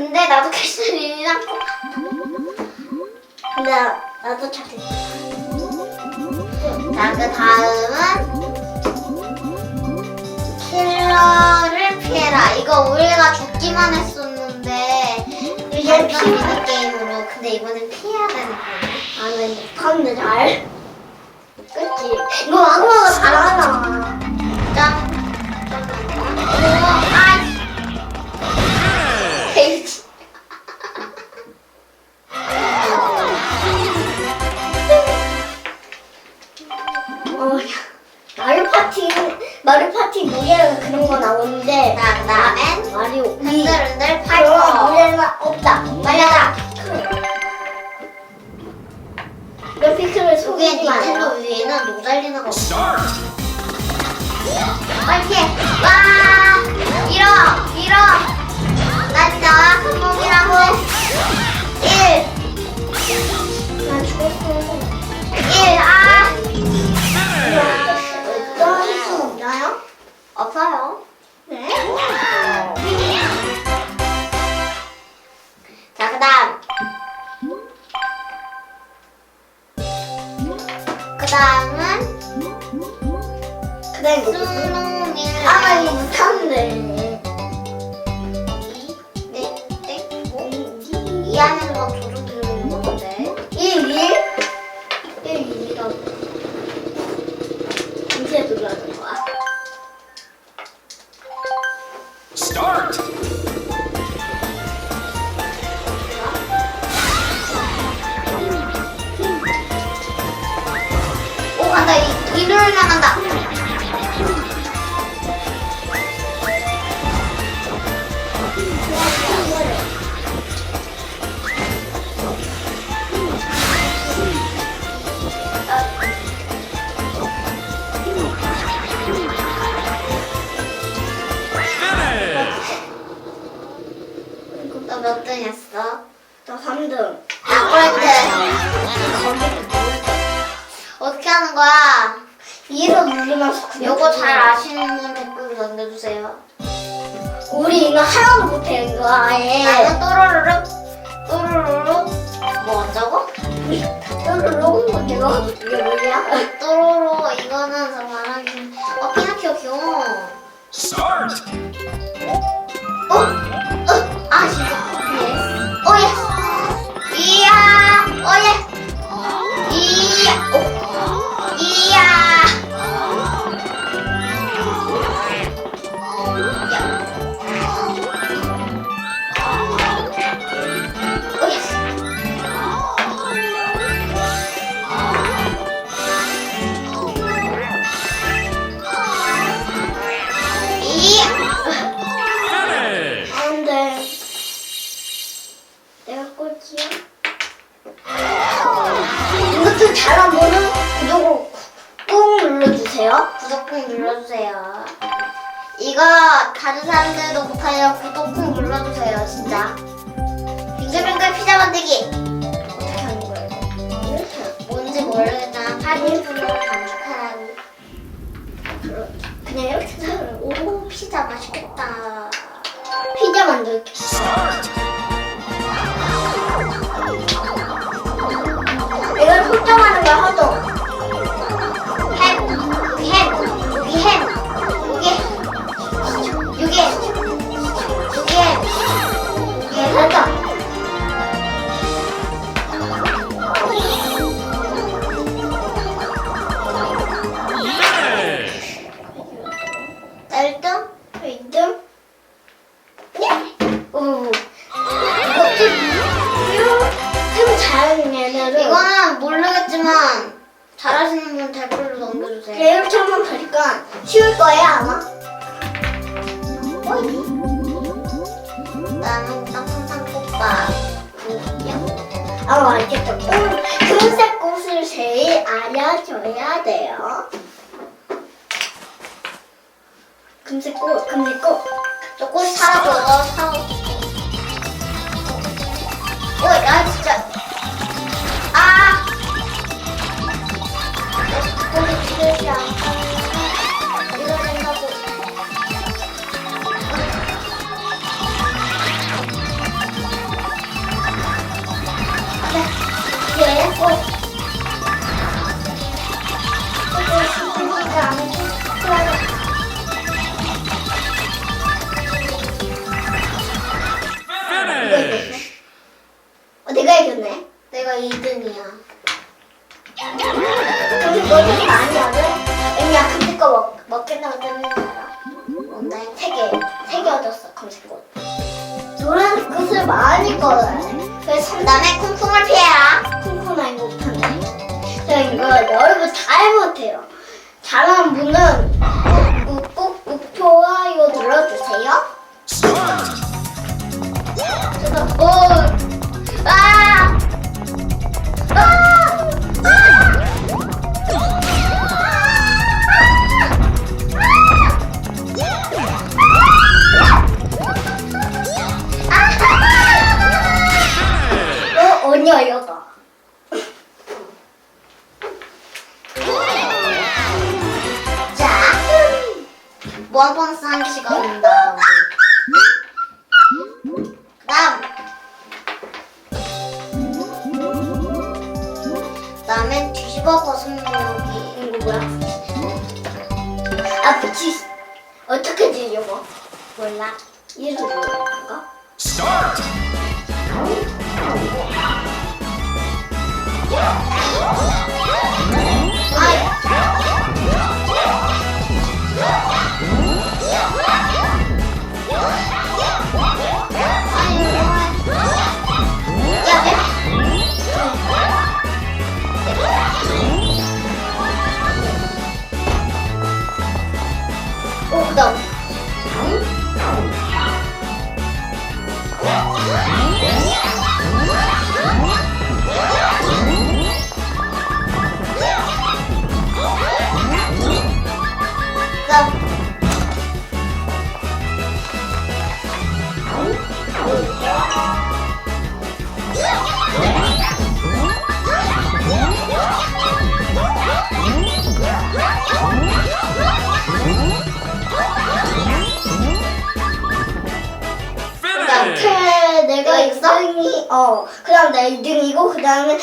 근데 나도 캐슬린이랑 근데 나- 나도 찾을 자그 다음은 킬러를 피해라. 이거 우리가 죽기만 했었는데 이제 피하는 게임으로 근데 이번엔 피해야 되는 거야. 나는 못하는데 잘. 그치? 이거 잘하나 짠 마리오 파티 무게랑 그런 거 나오는데. 자, 그 다음엔 마리오. 흔들흔들 파이터. 무게는 없다. 말려라. 그래픽을 속이지 마. 닌텐도 위에는 노잘리나가 없어. 빨리 해. 와! 밀어! 밀어! 다음은 그 다음에 스노밀. 아, 이거 못하는데. 이, 안에는 막 조종 들어있는 건데. 1, 1? 1, 2라고. 언제 들어가는 거야? 이 이를 나간다. 너몇 등했어? 나 3등. 나 꼴등. 어떻게 하는 거야? 위에서 누르면서 그냥 요거 잘 아시는 분 댓글 남겨주세요. 우리 이거 하나도 못해 이거 아예 나는 또로로록 또로로록 뭐 어쩌고? 또르륵 못해요 이게 뭐야? 또로로 이거는 저 말하기 어 피노키오 귀여워. Start! 어? 어? 이것도 잘한 분은 구독을 꾹 눌러주세요 구독 꾹 눌러주세요. 이거 다른 사람들도 못하요 구독 꾹 눌러주세요, 진짜. 빙글빙글 피자 만들기. 어떻게 하는 거예요? 뭔지 모르겠지만 8인분으로 반죽하라고. 그냥 이렇게 해서 오, 피자 맛있겠다. 피자 만들게 모르겠지만 잘하시는 분 댓글로 남겨주세요. 이렇게 하면 되니까 쉬울 거예요 아마 나는 땅콩탕 꽃밥. 아 알겠다 꽃, 금색 꽃을 제일 알려줘야 돼요 금색 꽃 금색 꽃 저꽃 사라져. 너 사오. 오, 야 진짜. 2등이야. 근데 너 되게 많이 하네? 애니야 근데 거 먹, 먹겠다고 뜨는 줄 알아? 뭔데? 세 개, 세개 얻었어 검색꽃 노란 꽃을 많이 돼 그래서 그 다음에 쿵쿵을 피해라. 쿵쿵 아니 못한대 제가 이거 여러분 잘 못해요 잘하는 분은 집어 벗으면 여기 이거 뭐야? 아, 붙이. 어떻게 지려고? 몰라. 이름 뭐야? Start. 야, 어 그다음 내 2등이고 그다음에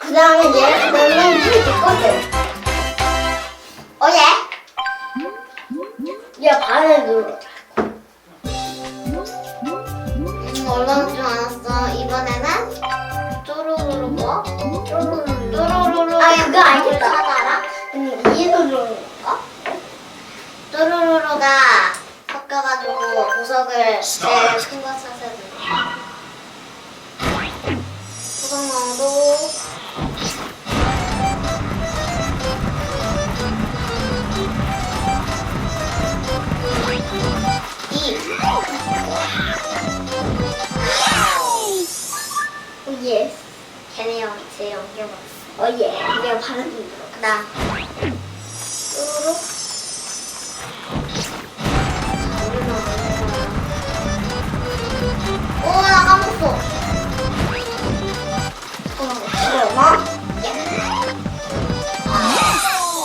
그다음에 얘 너는 1등거든 어예? 얘 반에 누르 얼마 좀 않았어? 이번에는 쪼로로로 뭐? 쪼로로로. 아 그거 알겠다. 알아? 응 이해도로로가 쪼로로로가 섞여가지고 보석을 제일 큰거 찾아 이 오, 예. 걔네 형 제 연결 봤어. 어, 예. 내가 반을 눌러. 그다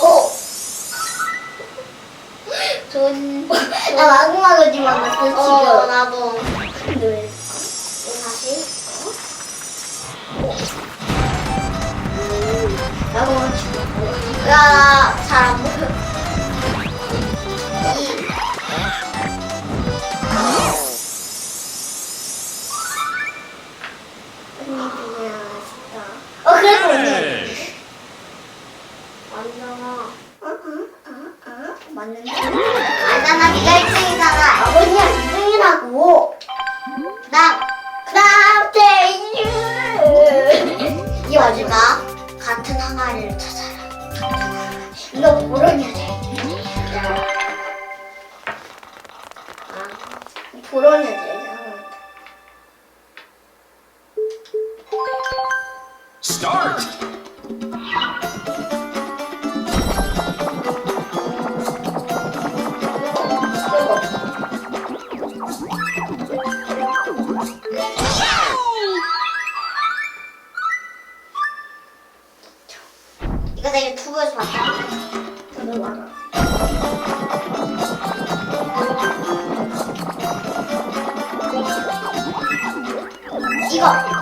오! 돈. 나 마구마구지 만났어, 지금. 어, 나도. 이거 다시. 마구마구 치고. 야, 잘안 보여. 나, 그 다음 제이유. 이 마지막 같은 항아리를 찾아라. 이거 보러냐 돼. 아, 보러냐 돼. 이거.